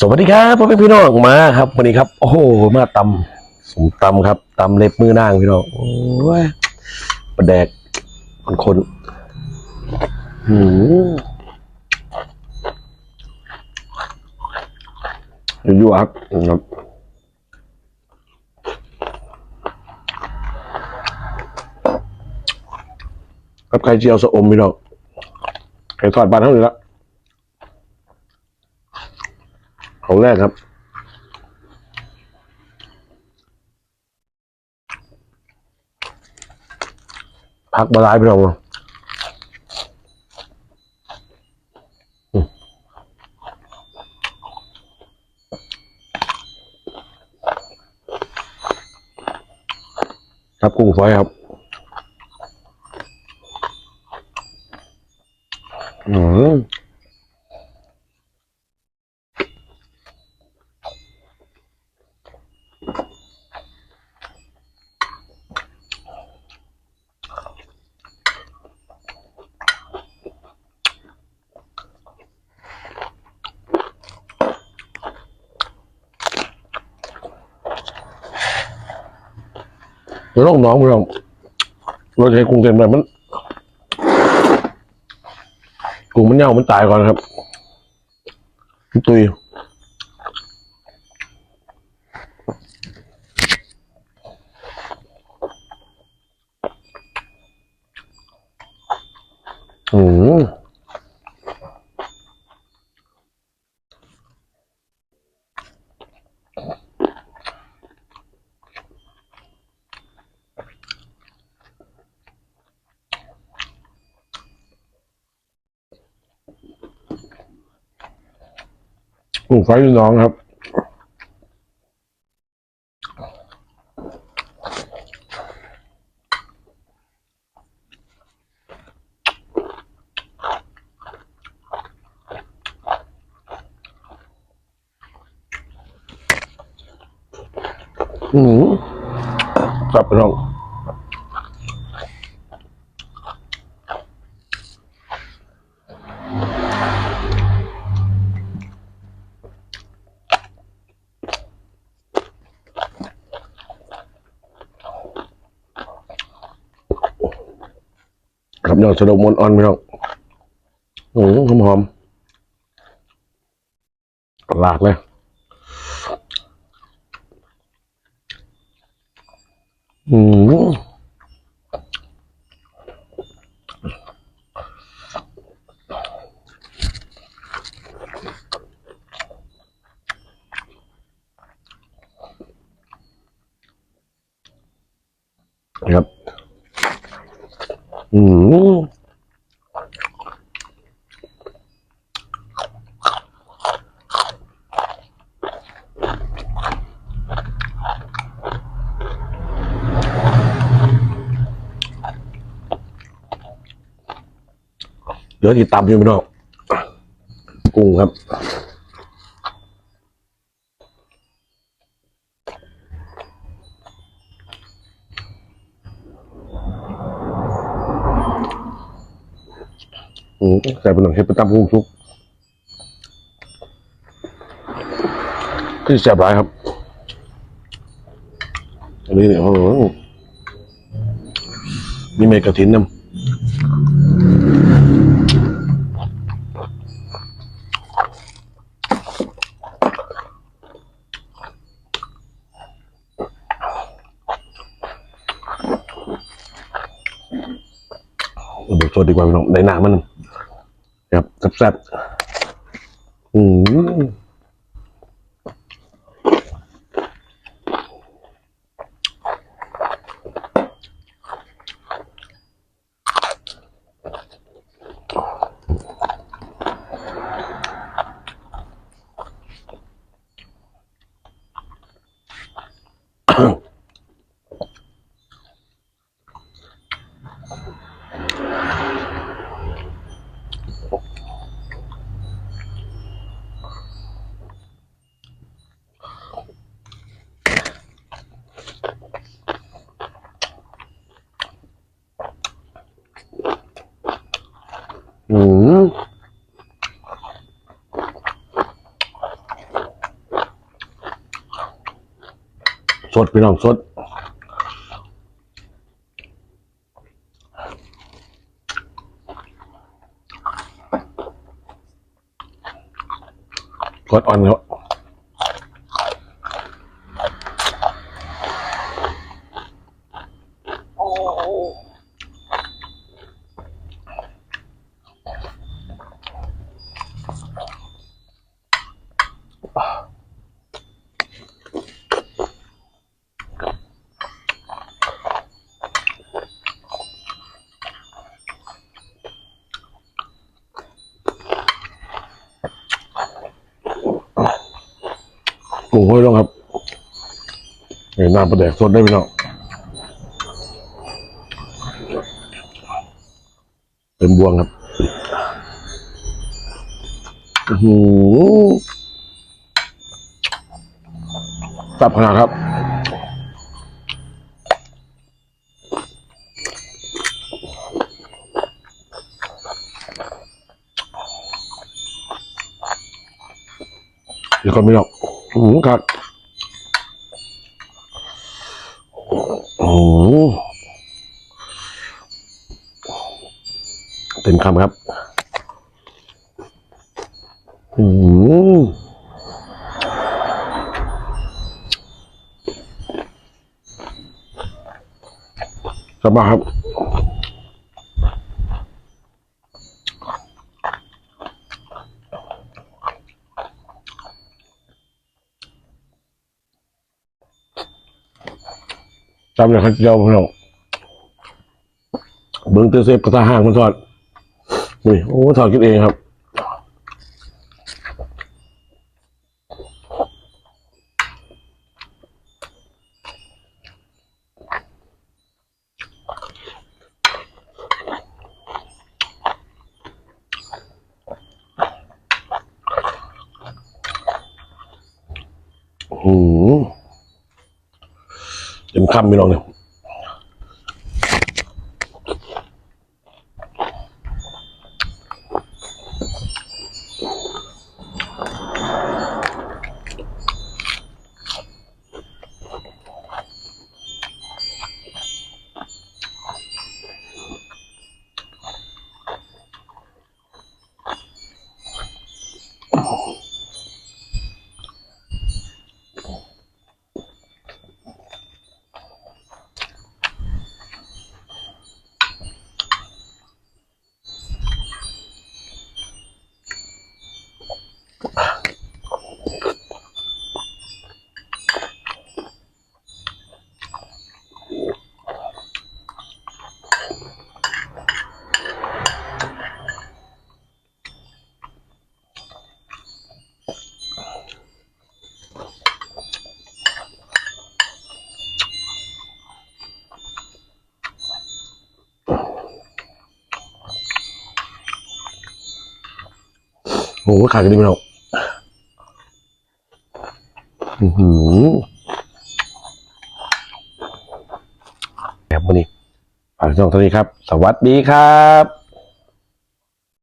สวัสดีครับพ่อแม่พี่น้องมาครับวันนี้ครับ โอ้โหมาตำสมตำครับตำเล็บมือนางพี่น้องโอ้ยประแดกคนคนๆหืมอยู่ๆครับครับกับไข่เจียวสะอมพี่น้องไข่ทอดบานเท่านี้ละ ของแรกครับ พักบาลายพี่น้องครับกุ้งฝอยครับ อืม เดี๋ยวลองน้องพี่น้องเราจะให้กุ้งเต็มเลยมันกุ้งมันเน่ามันตายก่อนครับตุยอืม กุ้งไฟพี่น้องครับอืมกลับไปน้อง ครับน้องสะดกมนอ่อนพี่น้องอืมหอมหอมหลากเลยอืมครับ อืมเหลือที่ตำอยู่พี่น้องกุ้งครับ อืมใส่เป็นหนังเห็ดเป็นตำกุ้งซุปที่แซ่บหลายครับ อันนี้เนี่ยโอ้โหมีเมกกระถินน้ำเดี๋ยวสดดีกว่าพี่น้องได้หนามัน ครับแซ่บๆอืม อืมสดพี่น้องสดสดอ่อนเนาะ กุ้งห้อยลงครับเห็นน้ำปลาแดกสดได้พี่น้องเป็นบวงครับหือสับขนาดครับเดี๋ยวก่อนไม่หรอก อืมครับอืมเต็มคำครับ อืมสบายครับ จำเลยเขาเจ้าพี่น้องเบิ้งเตอร์เซฟกระทะห้างมันทอดนี่โอ้ทอดกินเองครับอืมเต็ม คำพี่น้องเนี่ย โอ้โหขาดกันดีพี่น้องอือหือแบบนนี้ฝากช่องเท่านี้ครับ สวัสดีครับ